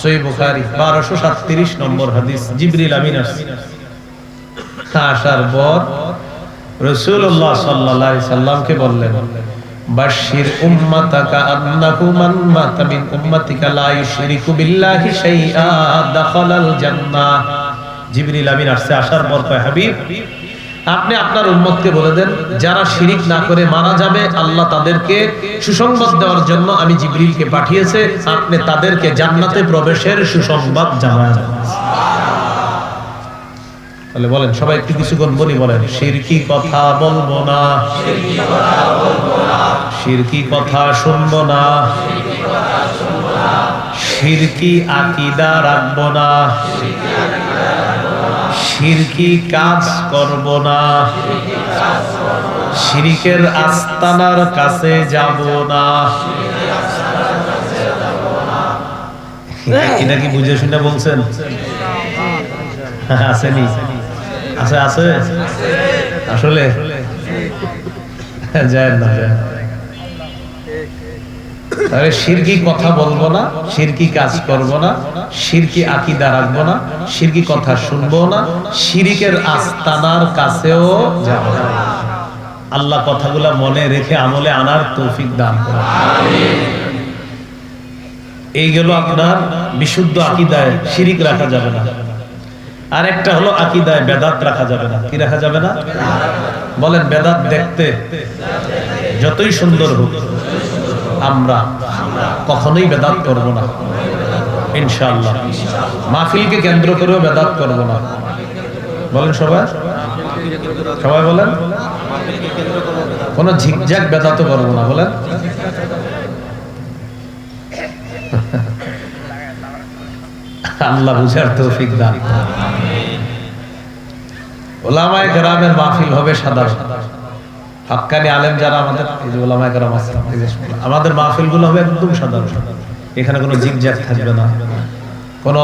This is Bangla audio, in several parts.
সহি বুখারী 1237 নম্বর হাদিস, জিবরিল আমিন আসার পর রাসূলুল্লাহ সাল্লাল্লাহু সাল্লামকে বললেন বাশির উম্মাতাকা আন্নাহু মান মাতা মিন উম্মাতিকা লা ইউশরিকু বিল্লাহি শাইআ দাখালাল জান্নাহ। জিবরিল আমিন আসছে। আসার পর কয়, হাবিব আপনি আপনার উম্মতকে বলে দেন, যারা শিরিক না করে মারা যাবে, আল্লাহ তাদেরকে সুসংবাদ দেওয়ার জন্য আমি জিবরিলকে পাঠিয়েছে, আপনি তাদেরকে জান্নাতে প্রবেশের সুসংবাদ জানান। তাহলে বলেন, সবাই একটু কিছুক্ষণ বলি বলেন, শিরকি কথা বলব না। শিরকি কথা শুনব না। শিরকি আকিদা রাখব না। শিরকি কাজ করব না। শিরিকের আস্তানার কাছে যাব না। এটা কি বুঝে শুনে বলছেন? আসেনি। আছে আছে? আসলে? যায় না যায়। তাহলে শিরকি কথা বলব না শিরকি কাজ করব না শিরকি আকিদা রাখব না শিরকি কথা শুনব না শিরিকের আস্তানার কাছেও যাব না। আল্লাহ কথাগুলা মনে রেখে আমলে আনার তৌফিক দান করে এই গেল আপনার বিশুদ্ধ আকিদায় শিরিক রাখা যাবে না। আর একটা হলো আকিদায় বেদাত রাখা যাবে না। কি রাখা যাবে না? বলেন বেদাত দেখতে যতই সুন্দর হোক। আমরা কখনোই বেদাত করব না। ইনশাআল্লাহ। মাহফিলকে কেন্দ্র করেও বেদাত করব না। বলেন সবাই। সবাই বলেন। কোন ঝিকঝাক বেদাত করব না। বলেন। আল্লাহ বুঝার তৌফিক দান। ওলামায়ে কেরামের মাহফিল হবে সাধারণ হাক্কানি আলেম যারা আমাদের, এই যে ওলামায়ে কেরাম আছে আমাদের মাহফিলগুলো হবে একদম সাধারণ। এখানে কোনো জিগজ্যাগ থাকবে না, কোনো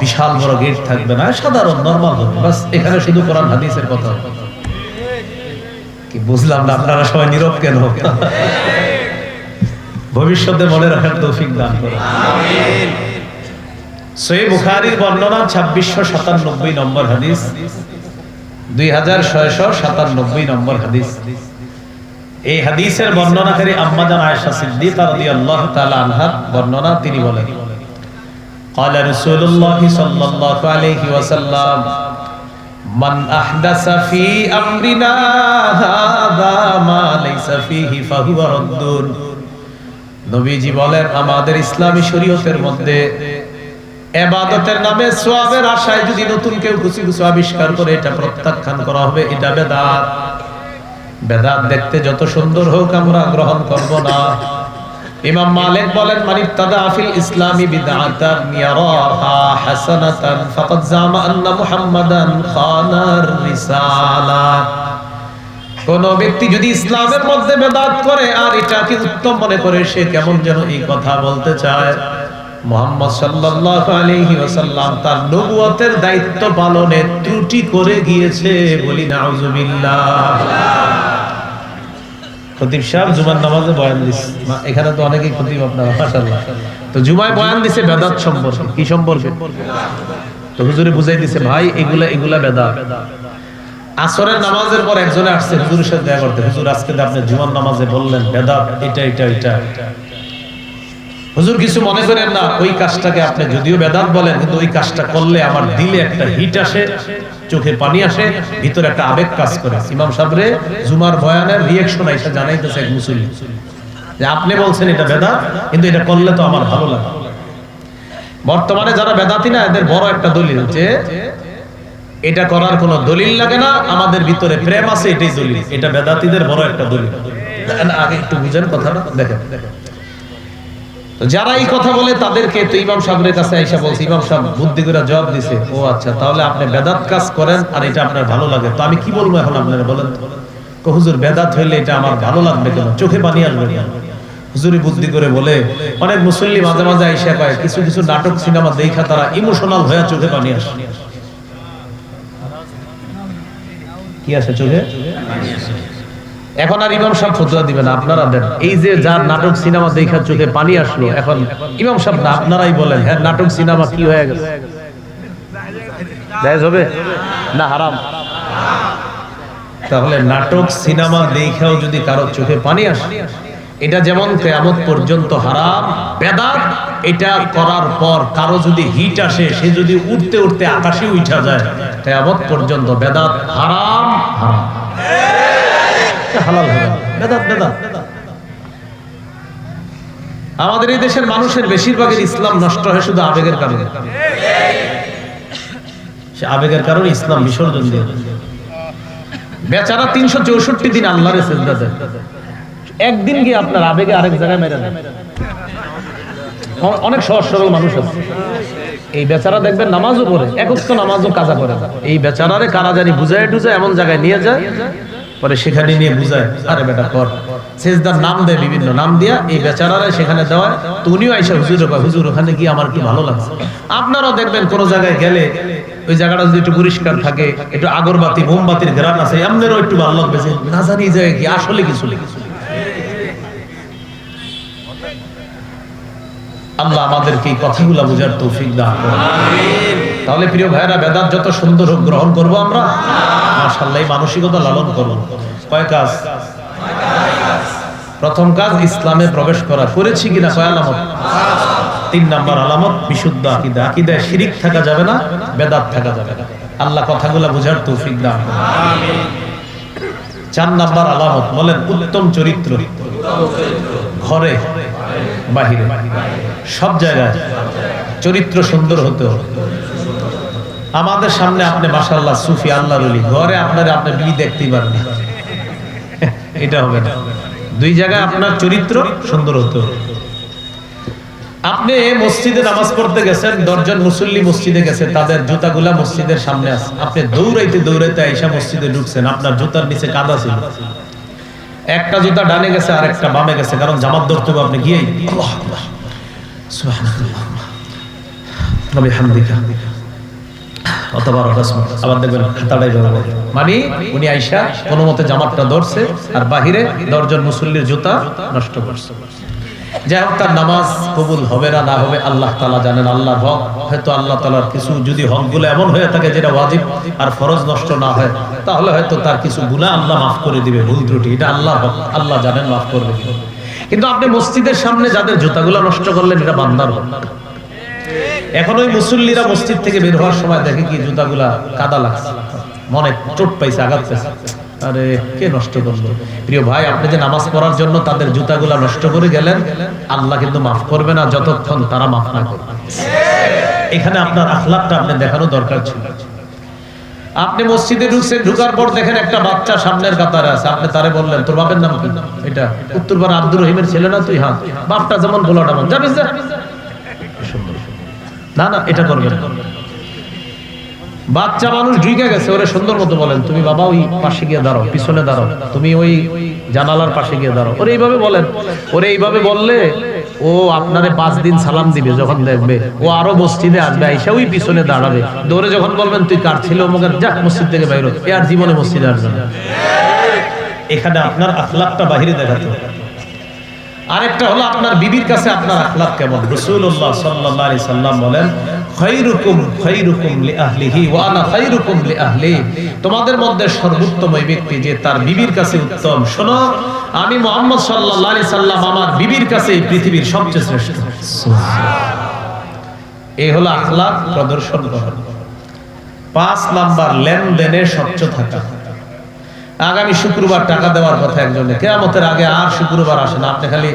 বিশাল বড় গেট থাকবে না, সাধারণ নরমাল হবে। বাস, এখানে শুধু কোরআন, হাদিসের কথা কি বুঝলাম না, আপনারা সবাই নীরব কেন? ভবিষ্যতে মনে রাখার তৌফিক দান করে সহি বুখারীর বর্ণনা ছাব্বিশশো সাতানব্বই নম্বর হাদিস, দুই হাজার ছয়শো সাতানব্বই নম্বর হাদিস। এই হাদিসের বর্ণনাকারী আম্মাজান আয়েশা সিদ্দিকা রাদিয়াল্লাহু তাআলা আনহা বর্ণনা তিনি বলেন قال رسول الله صلى الله عليه وسلم من أحدث في أمرنا هذا ما ليس فيه فهو رد নবীজি বলেন আমাদের ইসলামী শরীয়তের মধ্যে এবাদতের নামে সোয়াবের আশায় যদি নতুন কেউ কিছু কিছু আবিষ্কার করে এটা প্রত্যাখ্যান করা হবে এটা বেদাত বেদাত দেখতে যত সুন্দর হোক আমরা গ্রহণ করব না। ইমাম মালিক বলেন মানিব তাদা ফিল ইসলামি বিদআতান ইয়ারাহা হাসানাতান ফাকাদ জামা আন্না মুহাম্মাদান খানার রিসালা। কোন ব্যক্তি যদি ইসলামের মধ্যে বেদাত করে, আর এটাকে উত্তম মনে করে, সে কেমন যেন এই কথা বলতে চায়। মোহাম্মদ সাল্লাল্লাহু আলাইহি ওয়াসাল্লাম তার নবুয়তের দায়িত্ব পালনে ত্রুটি করে গিয়েছে বলি, নাউজুবিল্লাহ। খতিব সাহেব জুমার নামাজে বয়ান দিছে। এখানে তো অনেকেই খতিব আপনারা, মাশাআল্লাহ। তো জুমায় বয়ান দিছে বেদাত সম্পর্কে। কি সম্পর্কে? তো হুজুরে বুঝাই দিছে, ভাই, এগুলা এগুলা বেদাত। আসরের নামাজের পর একজনে আসছে, হুজুরের সাথে দেখা করতে। হুজুর, আজকে আপনি জুমার নামাজে বললেন, বেদাত, এটা এটা এটা। হুজুর কিছু মনে করেন না ওই কাজটাকে আপনি যদিও বেদাত বলেন কিন্তু ওই কাজটা করলে আমার দিলে একটা হিট আসে চোখে পানি আসে ভিতরে একটা আবেগ কাজ করে। ইমাম সাহেবরে জুমার বয়ানের রিয়েকশন আইসা জানাইতেছে এক মুসলিম যে আপনি বলছেন এটা বেদাত কিন্তু এটা করলে তো আমার ভালো লাগে। বর্তমানে যারা বেদাতি না এদের বড় একটা দলিল যে এটা করার কোনো দলিল লাগে না আমাদের ভিতরে প্রেম আছে এটাই দলিল। এটা বেদাতিদের বড় একটা দলিল। দেখেন, আগে একটু বুঝেন কথাটা দেখেন। তো যারা এই কথা বলে তাদেরকে তো ইমাম সাহেবের কাছে আইসা বলছে, ইমাম সাহেব, বুদ্ধি করে জবাব দিছে। ও আচ্ছা তাহলে আপনি বেদাত কাজ করেন আর এটা আপনার ভালো লাগে। তো আমি কি বলব এখন আপনারা বলেন তো? হুজুর, বেদাত হইলে এটা আমার ভালো লাগবে কেন? চোখে পানি আসবে কেন হুজুরি বুদ্ধি করে বলে, অনেক মুসল্লি মাঝে মাঝে আইসা কয়, কিছু কিছু নাটক, সিনেমা দেখা তারা ইমোশনাল হয়ে চোখে পানি আসে। কি আছে চোখে? এখন আর ইমাম সাহেব ফতুয়া দিবেন আপনারা দেন। এই যে যার নাটক সিনেমা দেখা চোখে পানি আসলো এখন ইমাম সাহেব না আপনারাই বলেন হ্যাঁ নাটক সিনেমা কি হয়ে গেছে? জায়েজ হবে? না হারাম। তাহলে নাটক সিনেমা দেখাও যদি কারও চোখে পানি আসে এটা যেমন কেয়ামত পর্যন্ত হারাম বেদাত এটা করার পর কারও যদি হিট আসে সে যদি উঠতে উঠতে আকাশে উঠা যায় কেয়ামত পর্যন্ত বেদাত হারাম হারাম। হালাল হারাম বেদাত বেদাত। আমাদের এই দেশের মানুষের বেশিরভাগের ইসলাম নষ্ট হয় শুধু আবেগের কারণে। সে আবেগের কারণে ইসলাম বিসর্জন দিয়ে বেচারা তিনশো চৌষট্টি দিন আল্লাহরে সেজদা দেয়। একদিন গিয়ে আপনার আবেগে আরেক জায়গায় মেরে দেয়। অনেক সহজ সরল মানুষ আছে। এই বেচারা দেখবেন নামাজও পড়ে একত্র নামাজও কাজা করে এই বেচারারে কারা জানি বুঝায় টুজায় এমন জায়গায় নিয়ে যায় পরে সেখানে নিয়ে বুঝায়, আরে বেটা, কর। সেজদার নাম দেয় বিভিন্ন নাম দিয়া এই বেচারারে সেখানে দেওয়ায়। তো আইসা হুজুর কয়, হুজুর, ওখানে গিয়ে আমার একটু ভালো লাগছে। আপনারাও দেখবেন কোন জায়গায় গেলে ওই জায়গাটা যদি একটু পরিষ্কার থাকে, একটু আগরবাতি, মোমবাতির গ্রান আছে আপনারও একটু ভালো লাগবে যে, না জানি যে কি আসলে কিছু কিছু আল্লাহ আমাদেরকে এই কথাগুলো বোঝার তৌফিক দান করুন। তাহলে প্রিয় ভাইরা বেদাত যত সুন্দর হোক গ্রহণ করব আমরা? মাশাআল্লাহ, এই মানসিকতা লালন করব। কয় কাজ? প্রথম কাজ, ইসলামে প্রবেশ করা। করেছি কিনা? কয় আলামত? তিন নাম্বার আলামত, বিশুদ্ধ আকীদা। আকীদায় শিরিক থাকা যাবে না, বেদাত থাকা যাবে না। আল্লাহ কথাগুলো বোঝার তৌফিক দান। চার নাম্বার আলামত, বলেন, উত্তম চরিত্র। ঘরে, বাহিরে। সব জায়গায় চরিত্র সুন্দর হতে হবে। আমাদের সামনে আপনি মাসাল্লাহ সুফি আল্লাহ রলি ঘরে আপনার আপনার বিবি দেখতেই পারবেন এটা হবে না। দুই জায়গায় আপনার চরিত্র সুন্দর হতে আপনি মসজিদে নামাজ পড়তে গেছেন, দশজন মুসল্লি মসজিদে গেছে, তাদের জুতাগুলা মসজিদের সামনে আছে। আপনি দৌড়াইতে দৌড়াইতে আইসা মসজিদে ঢুকছেন, আপনার জুতার নিচে কাদা ছিল। একটা জুতা ডানে গেছে আর একটা বামে গেছে, কারণ জামাত ধরতে আপনি, গিয়েই। অথবা আবার দেখবেন হাতাড়াই ব্যবহার মানে উনি আইসা কোনো মতে জামাতটা ধরছে আর বাহিরে মুসল্লির জুতা নষ্ট করছে। যাই হোক, তার নামাজ কবুল হবে না না হবে আল্লাহ তালা জানেন আল্লাহর হক। হয়তো আল্লাহ তালার কিছু যদি হকগুলো এমন হয়ে থাকে যেটা ওয়াজিব আর ফরজ নষ্ট না হয়, তাহলে হয়তো তার কিছু গুণা আল্লাহ মাফ করে দিবে, ভুল ত্রুটি। এটা আল্লাহ হক, আল্লাহ জানেন মাফ করবে। কিন্তু আপনি মসজিদের সামনে যাদের জুতাগুলো নষ্ট করলেন, এটা বান্দার হক। এখন ওই মুসল্লিরা মসজিদ থেকে বের হওয়ার সময় দেখে কি জুতাগুলা কাদা লাগছে। মনে চোট পাইছে, আঘাত পাইছে। আরে, কে নষ্ট করল? প্রিয় ভাই, আপনি যে নামাজ পড়ার জন্য তাদের জুতাগুলা নষ্ট করে গেলেন, আল্লাহ কিন্তু মাফ করবে না, যতক্ষণ তারা মাফ না করবে এখানে আপনার আখলাকটা আপনি দেখানো দরকার ছিল। আপনি মসজিদে ঢুকছেন, ঢুকার পর দেখেন একটা বাচ্চা সামনের কাতারে আছে। আপনি তারে বললেন, তোর বাপের নাম কি? এটা উত্তরবার আব্দুর রহিমের ছেলে না তুই? হ্যাঁ। বাপটা যেমন গোলাটা মন যাবি যা সুন্দর না না, এটা করবেন। বাচ্চা মানুষ ঢুকে গেছে, ওরে সুন্দর মতো বলেন, তুমি বাবা ওই পাশে গিয়ে দাঁড়াও, পিছনে দাঁড়াও, তুমি ওই জানালার পাশে গিয়ে দাঁড়াও। ওরে এইভাবে বলেন, ওরে এইভাবে বললে ও আপনারে পাঁচ দিন সালাম দিবে যখন দেখবে, ও আরও মসজিদে আসবে, আইসা ওই পিছনে দাঁড়াবে। দৌড়ে যখন বলবেন, তুই কার ছিল? অমুক যা, মসজিদ থেকে বাইর এ আর জীবনে মসজিদে আসবে এখানে আপনার আখলাকটা বাহিরে দেখাতে। আরেকটা হলো আপনার বিবির কাছে আপনার আখলাক কেমন? রাসূলুল্লাহ সাল্লাল্লাহু আলাইহি সাল্লাম বলেন তোমাদের মধ্যে সর্বোত্তম ওই ব্যক্তি যে তার বিবির কাছে উত্তম। শোনো, আমি মুহাম্মদ আলাইহি সাল্লাম আমার বিবির কাছে পৃথিবীর সবচেয়ে শ্রেষ্ঠ। এই হলো আখলাক প্রদর্শন করা। পাঁচ নাম্বার, লেনদেনে স্বচ্ছ থাকা। আগামী শুক্রবার টাকা দেওয়ার কথা একজনে, কেয়ামতের আগে আর শুক্রবার আসে না, আপনি খালি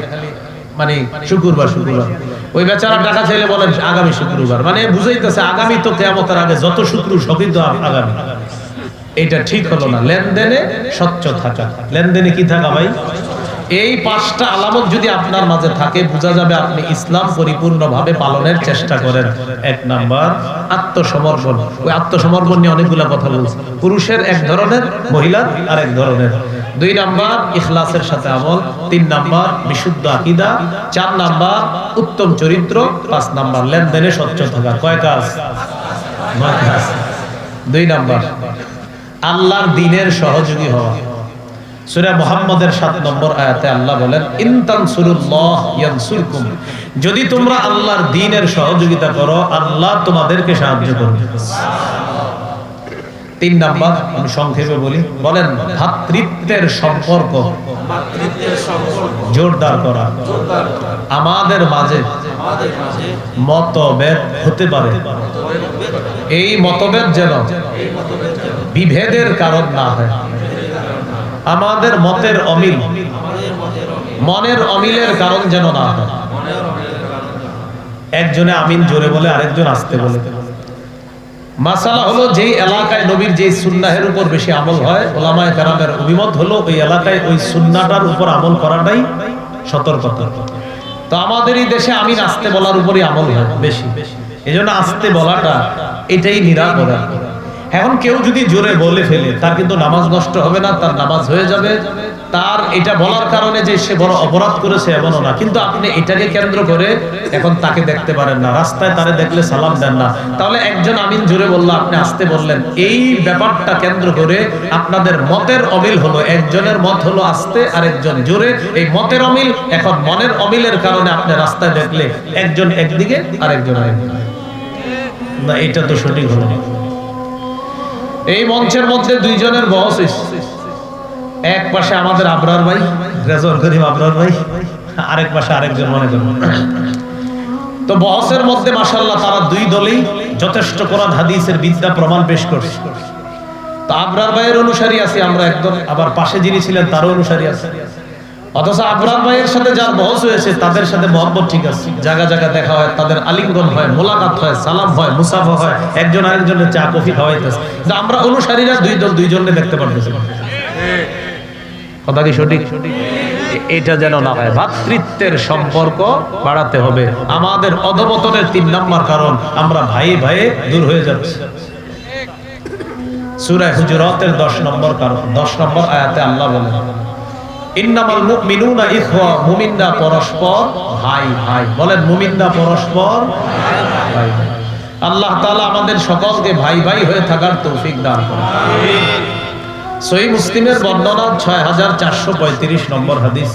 মানে শুক্রবার শুক্রবার। ওই বেচারা টাকা চাইলে বলেন আগামী শুক্রবার। মানে বুঝাইতেছে, আগামী তো কেয়ামতের আগে যত শুক্র সবই আগামী। এটা ঠিক হলো না। লেনদেনে স্বচ্ছ থাকা লেনদেনে কি থাকা ভাই? এই পাঁচটা আলামত যদি আপনার মাঝে থাকে, বোঝা যাবে আপনি ইসলাম পরিপূর্ণভাবে পালনের চেষ্টা করেন। এক নাম্বার, আত্মসমর্পণ। ওই আত্মসমর্পণ নিয়ে অনেকগুলা কথা বলছে। পুরুষের এক ধরনের, মহিলার আর এক ধরনের। দুই নাম্বার, ইখলাসের সাথে আমল। তিন নাম্বার, বিশুদ্ধ আকীদা। চার নাম্বার, উত্তম চরিত্র। পাঁচ নাম্বার, লেনদেনে স্বচ্ছ থাকা। কয় কাজ। দুই নাম্বার, আল্লাহর দিনের সহযোগী হওয়া। সূরা মুহাম্মদের 7 নম্বর আয়াতে আল্লাহ বলেন ইয়ানসুরকুম যদি তোমরা আল্লাহর দ্বীনের সহযোগিতা করো, আল্লাহ তোমাদেরকে সাহায্য করবে। তিন নাম্বার, আমি সংক্ষেপে বলি, বলেন, ভাতৃত্বের সম্পর্ক। জোরদার করা। আমাদের মাঝে মতভেদ হতে পারে। এই মতভেদ যেন বিভেদের কারণ না হয়। আমাদের মতের অমিল। মনের অমিলের কারণ যেন না একজনে আমিন জোরে বলে, আরেকজন আসতে বলে। মাসালা হলো, যেই এলাকায় নবীর যেই সুন্নাহের উপর বেশি আমল হয়, ওলামায় কারামের অভিমত হলো, ওই এলাকায় ওই সুন্নাটার উপর আমল করাটাই সতর্কতা। তো আমাদের এই দেশে আমিন আসতে বলার উপরই আমল হয়, বেশি। এই জন্য আসতে বলাটা এটাই নিরাপদ। এখন কেউ যদি জোরে বলে ফেলে, তার কিন্তু নামাজ নষ্ট হবে না, তার নামাজ হয়ে যাবে। তার এটা বলার কারণে যে সে বড় অপরাধ করেছে এমনও না। কিন্তু আপনি এটাকে কেন্দ্র করে এখন তাকে দেখতে পারেন না। রাস্তায় তারে দেখলে সালাম দেন না। তাহলে একজন আমিন জোরে বলল, আপনি আসতে বললেন। এই ব্যাপারটা কেন্দ্র করে আপনাদের মতের অমিল হলো। একজনের মত হলো আসতে আর একজন জোরে। এই মতের অমিল, এখন মনের অমিলের কারণে আপনি রাস্তায় দেখলে একজন একদিকে আর একজন আরেকদিকে। না, এটা তো সঠিক হলো না। এই মঞ্চের মধ্যে দুইজনের বস এক পাশে আমাদের আবরার ভাই রেজর করিম আবরার ভাই আরেক পাশে আরেকজন মনে করেন। তো বহসের মধ্যে মাসাল্লাহ তারা দুই দলেই যথেষ্ট কোরআন হাদিসের বিদ্যা প্রমাণ পেশ করছে। তো আবরার ভাইয়ের অনুসারী আছি আমরা একদম আবার পাশে যিনি ছিলেন তারও অনুসারী আছে। অথচ আবরার ভাইয়ের সাথে যার বহস হয়েছে, তাদের সাথে মহব্বত ঠিক আছে। জায়গা জায়গা দেখা হয়, তাদের আলিঙ্গন হয়, মোলাকাত হয়, সালাম হয়, মুসাফা হয়, একজন আরেকজনের চা, কফি খাওয়াইতেছে। আমরা অনুসারীরা দুই দল দেখতে পারতেছি কথা কি সঠিক? এটা যেন না হয়, ভাতৃত্বের সম্পর্ক বাড়াতে হবে। আমাদের অধপতনের তিন নম্বর কারণ, আমরা ভাই ভাইয়ে দূর হয়ে যাচ্ছি। সূরা হুজুরাতের 10 নম্বর কারণ 10 নম্বর আয়াতে আল্লাহ বলেন ইন্নামাল মুমিনুনা ইখওয়া, মুমিনরা পরস্পর ভাই ভাই। বলেন, মুমিনরা পরস্পর ভাই আল্লাহ তাআলা আমাদের সকলকে ভাই ভাই হয়ে থাকার তৌফিক দান করুন। সহি মুসলিমের বর্ণনা ছয় হাজার চারশো পঁয়ত্রিশ নম্বর হাদিস।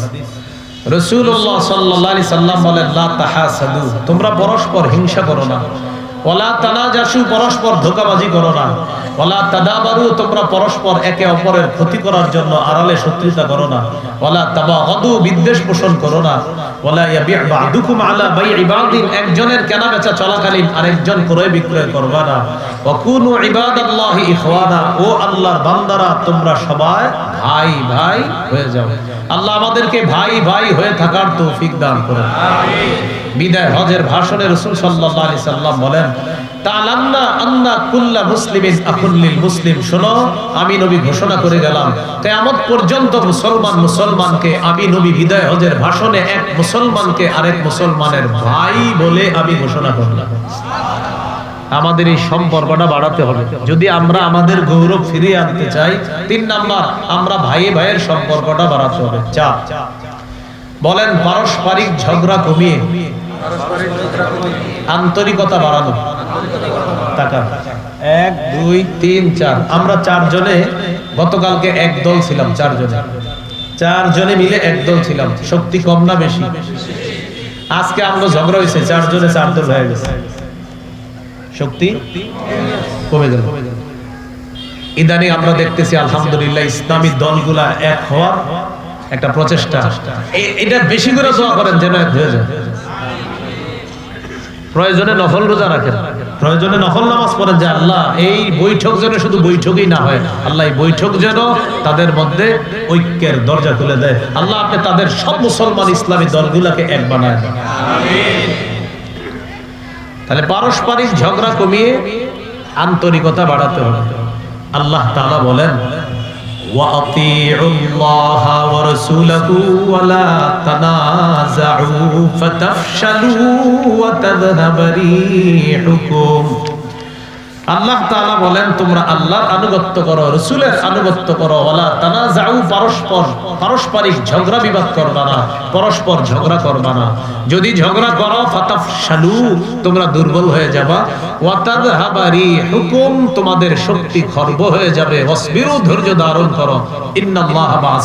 রসুল্লাহ সাল্লাহ সাল্লাম বলেন, লা তোমরা পরস্পর হিংসা করো না। ওলা তানাজাসু পরস্পর ধোকাবাজি করো না। ওলা তাদাবারু, তোমরা পরস্পর একে অপরের ক্ষতি করার জন্য আড়ালে শত্রুতা করো না। ওলা তাবাগাদু, বিদ্বেষ পোষণ করো না। ওলা ইয়াবি বাদুকুম আলা বাদিন, একজনের কেনা চলাকালীন আরেকজন ক্রয় বিক্রয় করবা না। ওয়াকুনু ইবাদাল্লাহি ইখওয়ানা, ও আল্লাহর বান্দারা, তোমরা সবাই ভাই ভাই হয়ে যাও। আল্লাহ আমাদেরকে ভাই ভাই হয়ে থাকার তৌফিক দান করুন। বিদায় হজের ভাষণে রাসূল আলাইহি সাল্লাম বলেন আমাদের এই সম্পর্কটা বাড়াতে হবে। যদি আমরা আমাদের গৌরব ফিরিয়ে আনতে চাই, তিন নাম্বার, আমরা ভাই ভাইয়ের সম্পর্কটা বাড়াতে হবে। চা বলেন, পারস্পরিক ঝগড়া কমিয়ে আন্তরিকতা বাড়ানো। টাকা। এক, দুই, তিন, চার। আমরা চারজনে গতকালকে এক দল ছিলাম, চারজনে। চারজনে মিলে এক দল ছিলাম। শক্তি কম না বেশি? আজকে আমরা ঝগড়া হয়েছে, চারজনে চার দল হয়ে গেছে। শক্তি কমে গেল। ইদানিং আমরা দেখতেছি, আলহামদুলিল্লাহ, ইসলামী দলগুলা এক হওয়ার একটা প্রচেষ্টা। এটা বেশি করে দোয়া করেন যেন এক হয়ে যায়। প্রয়োজনে নফল রোজা রাখেন। প্রয়োজনে নফল নামাজ পড়েন, যে আল্লাহ, এই বৈঠক যেন শুধু বৈঠকই না হয়, আল্লাহ এই বৈঠক যেন তাদের মধ্যে ঐক্যের দরজা খুলে দেয়। আল্লাহ আপনি তাদের সব মুসলমান ইসলামী দলগুলাকে এক বানায়। তাহলে পারস্পরিক ঝগড়া কমিয়ে আন্তরিকতা বাড়াতে হবে। আল্লাহ তাআলা বলেন وَأَطِيعُوا اللَّهَ وَرَسُولَهُ وَلَا تَنَازَعُوا فَتَفْشَلُوا وَتَذْهَبَ رِيحُكُمْ. আল্লাহ তাআলা বলেন, তোমরা আল্লাহর আনুগত্য করো, রসুলের আনুগত্য করো। ওয়ালা তানাজাউ পরস্পর, পারস্পরিক ঝগড়া বিবাদ করবা না, পরস্পর ঝগড়া করবা না। যদি ঝগড়া করো, ফাতাফশালু, তোমরা দুর্বল হয়ে যাবা। ওয়াতাদহাবারি হুকুম তোমাদের শক্তি খর্ব হয়ে যাবে। ওয়াসবিরু, ধৈর্য ধারণ করো। ইন্নাল্লাহা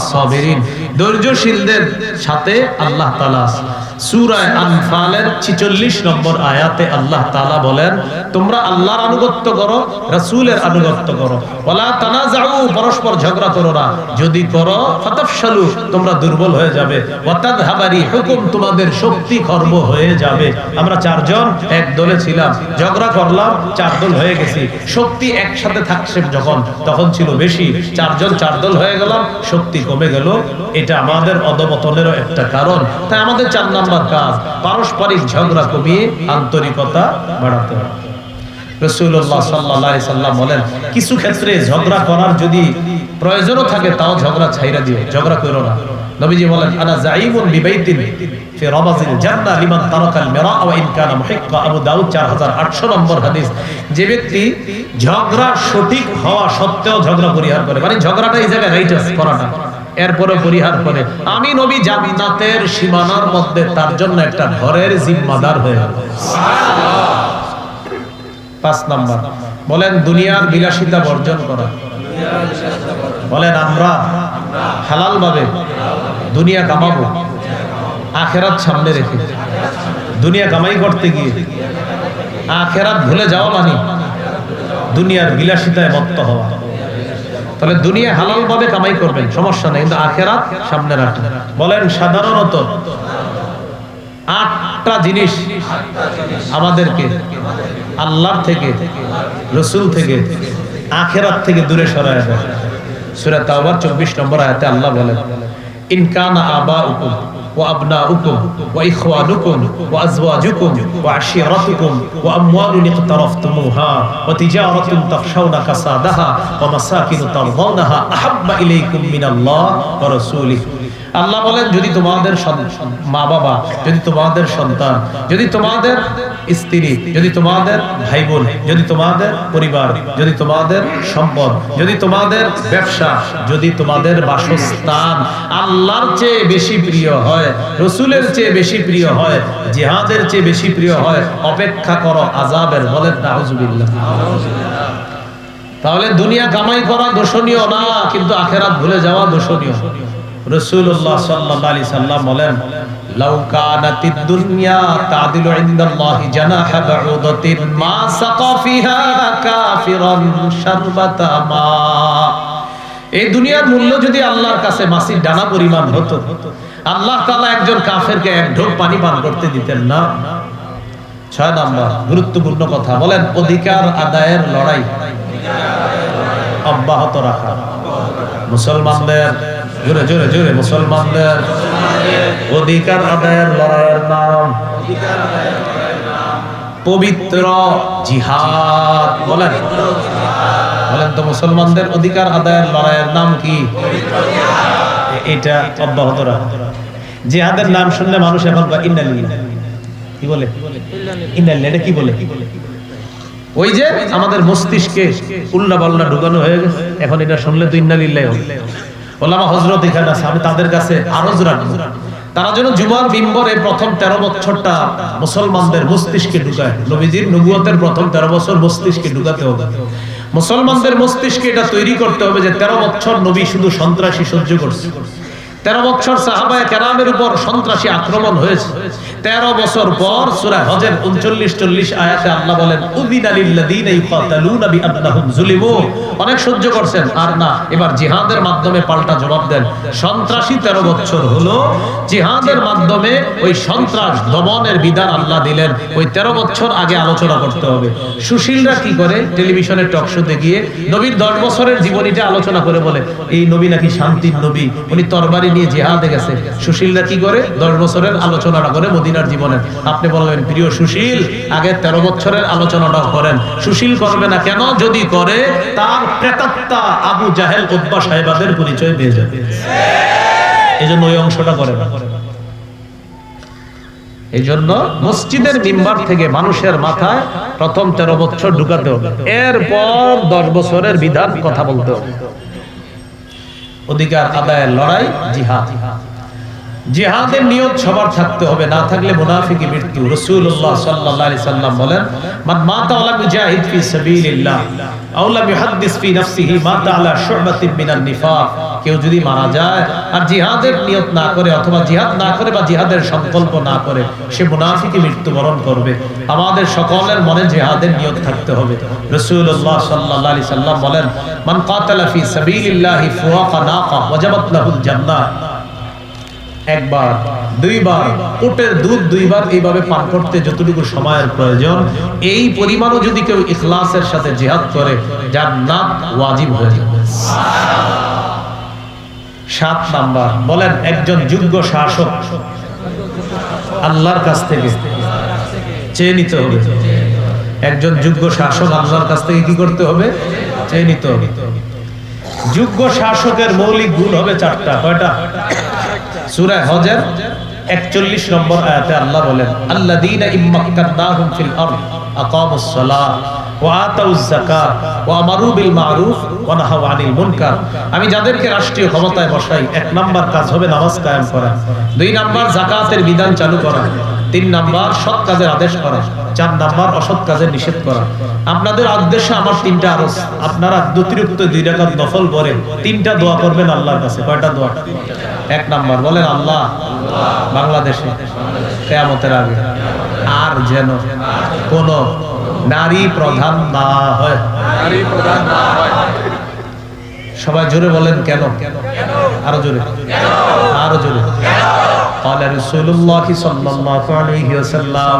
ধৈর্যশীলদের সাথে আল্লাহ তাআলা আছে। সূরায়ে আনফালের 46 নম্বর আয়াতে আল্লাহ তাআলা বলেন, তোমরা আল্লাহর আনুগত্য করো, রাসূলের আনুগত্য করো। ওয়ালা তানাজাউ পরস্পর ঝগড়া করো না। যদি করো, ফাতাফশালু, তোমরা দুর্বল হয়ে যাবে। ওয়াতাদহাবারি হুকুম, তোমাদের শক্তি খর্ব হয়ে যাবে। আমরা চারজন এক দলে ছিলাম, ঝগড়া করলাম, চার দল হয়ে গেছি। শক্তি একসাথে থাকছে যখন, তখন ছিল বেশি। চারজন চার দল হয়ে গেলাম, শক্তি কমে গেল। এটা আমাদের অধপতনেরও একটা কারণ। তাই আমাদের চার নাম্বার কাজ পারস্পরিক ঝগড়া কমিয়ে আন্তরিকতা বাড়াতে হবে। কিছু ক্ষেত্রে ঝগড়া করার যদি প্রয়োজনও থাকে, তাও ঝগড়া ছাইরা ঝগড়া করো না। নবীজি বলেন, আনা জাইমুন বিবাইতিন ফি রাবাজিল জান্নাহ লিমান তারাকাল মিরা, ওয়া ইন কানা মুহিক্কা আবু দাউদ 4800 নম্বর হাদিস। যে ব্যক্তি ঝগড়া সঠিক হওয়া সত্ত্বেও ঝগড়া পরিহার করে মানে ঝগড়াটা এই জায়গায় রাইট করাটা। এরপরে পরিহার করে আমি নবী জান্নাতের সীমানার মধ্যে তার জন্য একটা ঘরের জিম্মাদার হয়ে পাঁচ নাম্বার, বলেন দুনিয়ার বিলাসিতা বর্জন করা। বলেন আমরা হালাল ভাবে দুনিয়া কামাবো, আখেরাত সামনে রেখে। দুনিয়া কামাই করতে গিয়ে আখেরাত ভুলে যাওয়া মানে দুনিয়ার বিলাসিতায় মত্ত হওয়া। তাহলে দুনিয়া হালাল ভাবে কামাই করবেন, সমস্যা নেই, কিন্তু আখেরাত সামনে রাখবেন বলেন, সাধারণত আটটা জিনিস আমাদেরকে আল্লাহ থেকে, রসুল থেকে, আখেরাত থেকে দূরে সরায় সুরাত চব্বিশ 24 নম্বর আয়াতে আল্লাহ বলেন ইনকান আবা আবাউকুম ওয়া আবনাউকুম ওয়া ইখওয়ানুকুম ওয়া আজওয়াজুকুম ওয়া আশিরাতুকুম ওয়া আমওয়ালুন ইকতারাফতুমুহা ওয়া তিজারাতুন তাখশাউনা কাসাদাহা ওয়া আল্লাহ বলেন, যদি তোমাদের মা বাবা যদি তোমাদের সন্তান, যদি তোমাদের স্ত্রী, যদি তোমাদের ভাই বোন যদি তোমাদের পরিবার, যদি তোমাদের সম্পদ, যদি তোমাদের ব্যবসা, যদি তোমাদের বাসস্থান আল্লাহর চেয়ে বেশি প্রিয় হয়, রসুলের চেয়ে বেশি প্রিয় হয়, জিহাদের চেয়ে বেশি প্রিয় হয়, অপেক্ষা করো আজাবের বলেন, নাউজুবিল্লাহ। তাহলে দুনিয়া কামাই করা দোষণীয় না, কিন্তু আখেরাত ভুলে যাওয়া দোষণীয়। রাসূলুল্লাহ সাল্লাল্লাহু আলাইহি সাল্লাম বলেন, লাউ দুনিয়া তাদিলু ইনদাল্লাহি জানাহা বাউদাতিন মা সাকা ফিহা কাফিরান শারবাতা মা। এই দুনিয়ার মূল্য যদি আল্লাহর কাছে ডানা পরিমাণ হতো, আল্লাহ তাআলা একজন কাফেরকে এক ঢোক পানি পান করতে দিতেন না। ছয় নাম্বার, গুরুত্বপূর্ণ কথা, বলেন, অধিকার আদায়ের লড়াই অব্যাহত রাখা। মুসলমানদের জোরে জোরে জোরে মুসলমানদের অধিকার আদায়ের লড়াইয়ের নাম। পবিত্র জিহাদ বলেন। বলেন তো মুসলমানদের অধিকার আদায়ের লড়াইয়ের নাম কি? এটা অব্যাহত রাখা জিহাদের নাম শুনলে মানুষ এখন ইন্নালিল্লাহ। কি বলে? ইন্নালিল্লাহ, এটা কি বলে? ওই যে আমাদের মস্তিষ্কে উল্লা পাল্লা ঢুকানো হয়ে গেছে। এখন এটা শুনলে তো ইন্নালিল্লাহ হবে। ওলামা হজরত এখানে আছে, আমি তাদের কাছে আরজ রাখব তারা যেন জুমার বিম্বরে প্রথম তেরো বছরটা মুসলমানদের মস্তিষ্কে ঢুকায়। নবীজির নবুয়তের প্রথম তেরো বছর মস্তিষ্কে ঢুকাতে হবে। মুসলমানদের মস্তিষ্কে এটা তৈরি করতে হবে যে তেরো বছর নবী শুধু সন্ত্রাসী সহ্য করছে। তেরো বছর সাহাবায় কেরামের উপর সন্ত্রাসী আক্রমণ হয়েছে। তেরো বছর পর সুরা হজের উনচল্লিশ চল্লিশ আয়াতে আল্লাহ বলেন অনেক সহ্য করছেন, আর না, এবার জিহাদের মাধ্যমে পাল্টা জবাব দেন। সন্ত্রাসী তেরো বছর হলো, জিহাদের মাধ্যমে ওই সন্ত্রাস দমনের বিধান আল্লাহ দিলেন। ওই তেরো বছর আগে আলোচনা করতে হবে। সুশীলরা কি করে? টেলিভিশনের টক শোতে গিয়ে নবীর দশ বছরের জীবনীটা আলোচনা করে বলে, এই নবী নাকি শান্তির নবী। উনি তরবারি নিয়ে জিহাদে গেছে। সুশীলরা কি করে? দশ বছরের আলোচনাটা করে মদিনার জীবনের আপনি বলবেন, প্রিয় সুশীল, আগে তেরো বছরের আলোচনাটা করেন। সুশীল করবে না কেন? যদি করে, তার প্রেতাত্মা আবু জাহেল উদ্বা সাহেবাদের পরিচয় পেয়ে যাবে। এই জন্য ওই অংশটা করে না। এই জন্য মসজিদের মিম্বার থেকে মানুষের মাথায় প্রথম তেরো বছর ঢুকাতে হবে। এরপর দশ বছরের বিধান কথা বলতে হবে। অধিকার আদায়ের লড়াই জিহাদ। জিহাদের নিয়ত সবার থাকতে হবে, না থাকলে মুনাফিকি মৃত্যু। রাসূলুল্লাহ সাল্লাল্লাহু আলাইহি সাল্লাম বলেন, মান মাতা ফি সাবিলিল্লাহ, আও ফি মাতা আলা শুবাতিন মিনান নিফাক। কেউ যদি মারা যায় আর জিহাদের নিয়ত না করে অথবা জিহাদ না করে বা জিহাদের সংকল্প না করে, সে মুনাফিকি করবে। আমাদের সকলের মনে জিহাদের নিয়ত থাকতে হবে। রাসূলুল্লাহ সাল্লাল্লাহু আলাইহি সাল্লাম বলেন, মান কাতালা ফি সাবিলিল্লাহি নাকা ওয়াজাবাত লাহুল জান্নাহ। একবার, দুইবার, উটের দুধ দুইবার এইভাবে পান করতে যতটুকু সময়ের প্রয়োজন, এই পরিমাণও যদি কেউ ইখলাসের সাথে জিহাদ করে যার নাম ওয়াজিব হয়ে যাবে। সাত নাম্বার, বলেন একজন যোগ্য শাসক আল্লাহর কাছ থেকে চেয়ে নিতে হবে। একজন যোগ্য শাসক আল্লাহর কাছ থেকে কি করতে হবে? চেয়ে নিতে হবে। যোগ্য শাসকের মৌলিক গুণ হবে চারটা। কয়টা? সূরা হজের 41 নম্বর আয়াতে আল্লাহ বলেন, আল্লাযীনা ইম্মাক্কানাহুম ফিল আরদ আকামুস সালাহ আমি যাদেরকে রাষ্ট্রীয় ক্ষমতায় বসাই, এক নাম্বার কাজ হবে নামাজ কায়েম করা, দুই নাম্বার যাকাতের বিধান চালু করা, তিন নাম্বার সৎ কাজের আদেশ করা। চার নাম্বার অসৎ কাজের নিষেধ করা আপনাদের উদ্দেশ্যে আমার তিনটা আরজ আপনারা অতিরিক্ত দুই রাকাত নফল পড়েন তিনটা দোয়া করবেন আল্লাহর কাছে কয়টা দোয়া এক নাম্বার বলেন আল্লাহ বাংলাদেশে কেয়ামতের আগে আর যেন কোন নারী প্রধান না হয় সবাই জোরে বলেন কেন আরো জোরে আরো জোরে قال رسول الله صلى الله عليه وسلم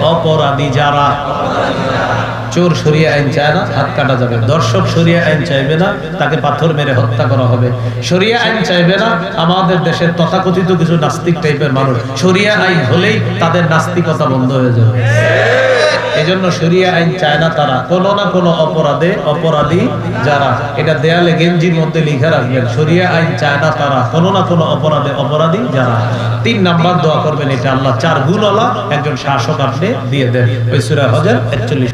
অপরাধী যারা। চোর সরিয়ে আইন চায় না, হাত কাটা যাবে দর্শক সরিয়ে আইন চাইবে না, তাকে পাথর মেরে হত্যা করা হবে। সরিয়ে আইন চাইবে না, আমাদের দেশের তথাকথিত কিছু নাস্তিক টাইপের মানুষ। সরিয়ে আইন হলেই তাদের নাস্তিকতা বন্ধ হয়ে যাবে। এজন্য শরিয়া আইন চায় না তারা। কোনো না কোনো অপরাধে অপরাধী যারা। এটা দেয়ালে গেঞ্জির মধ্যে লিখে রাখবেন, শরিয়া আইন চায় না তারা, কোনো না কোনো অপরাধে অপরাধী যারা। তিন নাম্বার দোয়া করবেন এটা আল্লাহ, চার গুণওয়ালা একজন শাসক আপনি দিয়ে দেন। ওই সুরা হজার একচল্লিশ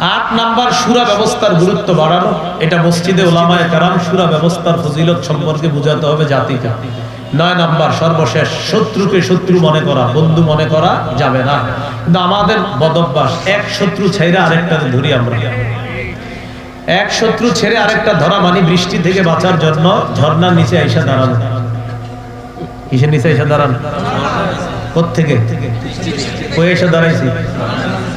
আট নাম্বার সুরা ব্যবস্থার গুরুত্ব বাড়ানো। এটা মসজিদে ওলামায় কারাম সুরা ব্যবস্থার ফজিলত সম্পর্কে বোঝাতে হবে জাতিকে। নয় নাম্বার, সর্বশেষ, শত্রুকে শত্রু মনে করা, বন্ধু মনে করা যাবে না। কিন্তু আমাদের বদভ্যাস, এক শত্রু ছেড়ে আরেকটা ধরি আমরা। এক শত্রু ছেড়ে আরেকটা ধরা মানি বৃষ্টি থেকে বাঁচার জন্য ঝর্ণার নিচে আইসা দাঁড়ানো। কিসের নিচে আইসা দাঁড়ানো? কোথেকে কই এসে দাঁড়াইছি?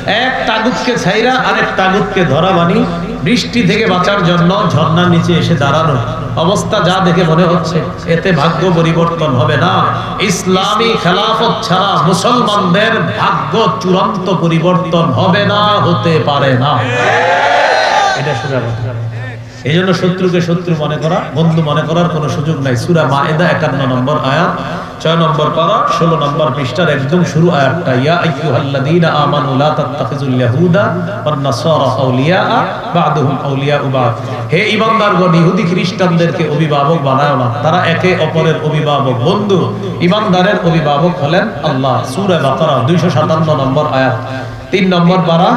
এক তাগুতকে ছাইরা আরেক তাগুতকে ধরা বানি বৃষ্টি থেকে বাঁচার জন্য ঝর্ণার নিচে এসে দাঁড়ানো। অবস্থা যা দেখে মনে হচ্ছে, এতে ভাগ্য পরিবর্তন হবে না। ইসলামী খেলাফত ছাড়া মুসলমানদের ভাগ্য চূড়ান্ত পরিবর্তন হবে না, হতে পারে না। এটা কথা এই জন্য শত্রুকে শত্রু মনে করা, বন্ধু মনে করার কোনো সুযোগ নাই। সুরা মায়েদা একান্ন নম্বর আয়াত, ছয় নম্বর পারা, ষোলো নম্বর পৃষ্ঠার একদম শুরু আয়াতটা, ইয়া ইয়াহুদা ওয়ান নাসারা আউলিয়া বা'দুহুম আউলিয়াউ বা'দ। হে ইহুদি খ্রিস্টানদেরকে অভিভাবক বানায় না। তারা একে অপরের অভিভাবক। বন্ধু ঈমানদারের অভিভাবক হলেন আল্লাহ। সূরা বাকারা 257 নম্বর আয়াত। তিন নম্বর পারা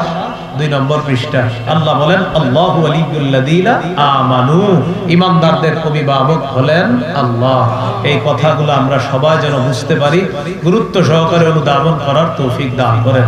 দুই নম্বর পৃষ্ঠা। আল্লাহ বলেন, আল্লাহু ওয়ালিয়ুল্লাযীনা আমানু। ঈমানদারদের অভিভাবক হলেন আল্লাহ। এই কথাগুলো আমরা সবাই যেন বুঝতে পারি। গুরুত্ব সহকারে অনুধাবন করার তৌফিক দান করেন।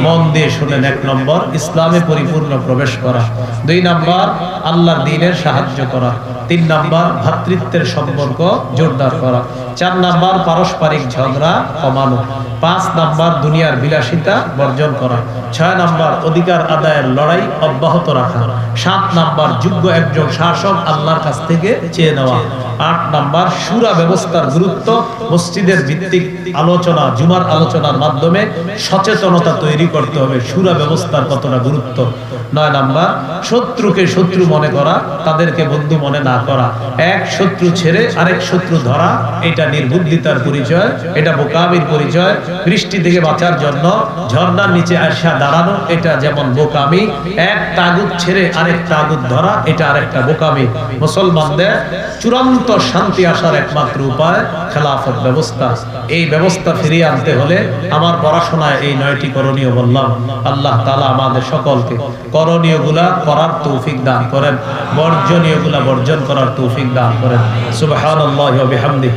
মন দিয়ে শুনেন এক নম্বর, ইসলামে পরিপূর্ণ প্রবেশ করা। দুই নম্বর, আল্লাহর দ্বীনের সাহায্য করা। তিন নম্বর ভ্রাতৃত্বের সম্পর্ক জোরদার করা। চার নাম্বার পারস্পরিক ঝগড়া কমানো, পাঁচ নাম্বার দুনিয়ার বিলাসিতা বর্জন করা, ছয় নাম্বার অধিকার আদায়ের লড়াই অব্যাহত রাখা, সাত নাম্বার যোগ্য একজন শাসক আল্লাহর কাছ থেকে চেয়ে নেওয়া, আট নাম্বার সুরা ব্যবস্থার গুরুত্ব, মসজিদের ভিত্তিক আলোচনা, জুমার আলোচনার মাধ্যমে সচেতনতা তৈরি করতে হবে, সুরা ব্যবস্থার কতটা গুরুত্ব। নয় নাম্বার, শত্রুকে শত্রু মনে করা, তাদেরকে বন্ধু মনে না করা, এক শত্রু ছেড়ে আরেক শত্রু ধরা, এটা নির্বুদ্ধিতার পরিচয়, এটা বোকামির পরিচয়, বৃষ্টি থেকে বাঁচার জন্য ঝর্ণার নিচে আসা দাঁড়ানো, এটা যেমন বোকামি, এক তাগুদ ছেড়ে আরেক তাগুদ ধরা, এটা আরেকটা বোকামি। মুসলমানদের চূড়ান্ত শান্তি আসার একমাত্র উপায় খেলাফত ব্যবস্থা। এই ব্যবস্থা ফিরিয়ে আনতে হলে আমার পড়াশোনায় এই নয়টি করণীয় বললাম। আল্লাহ তালা আমাদের সকলকে করণীয়গুলা করার তৌফিক দান করেন বর্জনীয়গুলা বর্জন করার তৌফিক দান করেন। ওয়া বিহামদিহি।